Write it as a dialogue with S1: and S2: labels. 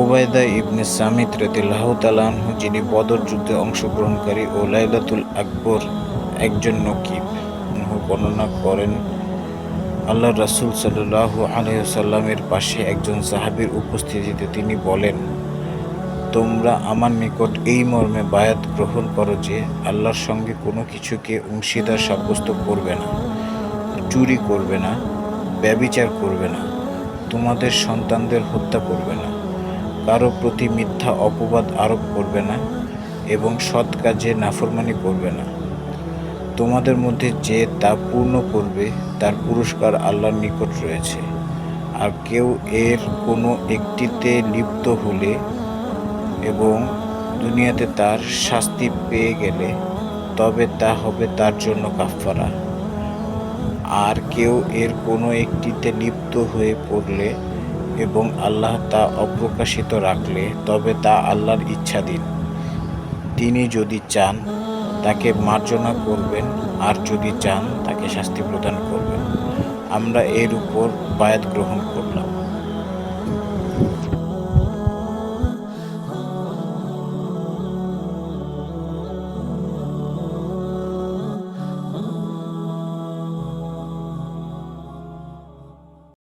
S1: ওবায়দা ইবনে সামিত রদিল্লাহ তালাহু যিনি বদর যুদ্ধে অংশগ্রহণকারী ও লাইলাতুল আকবর একজন নকিব বর্ণনা করেন আল্লাহ রাসূল সাল্লাল্লাহু আলাইহি সাল্লামের পাশে একজন সাহাবীর উপস্থিতিতে তিনি বলেন, তোমরা আমার নিকট এই মর্মে বায়াত গ্রহণ করো যে, আল্লাহর সঙ্গে কোনো কিছুকে অংশীদার সাব্যস্ত করবে না, চুরি করবে না, ব্যবিচার করবে না, তোমাদের সন্তানদের হত্যা করবে না। কারও প্রতি মিথ্যা অপবাদ আরোপ করবে না এবং সৎ কাজে নাফরমানি করবে না। তোমাদের মধ্যে যে তা পূর্ণ করবে, তার পুরস্কার আল্লাহর নিকট রয়েছে। আর কেউ এর কোনো একটিতে লিপ্ত হলে এবং দুনিয়াতে তার শাস্তি পেয়ে গেলে, তবে তা হবে তার জন্য কাফফারা। আর কেউ এর কোনো একটিতে লিপ্ত হয়ে পড়লে এবং আল্লাহ তা অপ্রকাশিত রাখলে তবে তা আল্লাহর ইচ্ছাধীন। তিনি যদি চান, তাকে মার্জনা করবেন, আর যদি চান, তাকে শাস্তি প্রদান করবেন। আমরা এর উপর বায়াত গ্রহণ করলাম।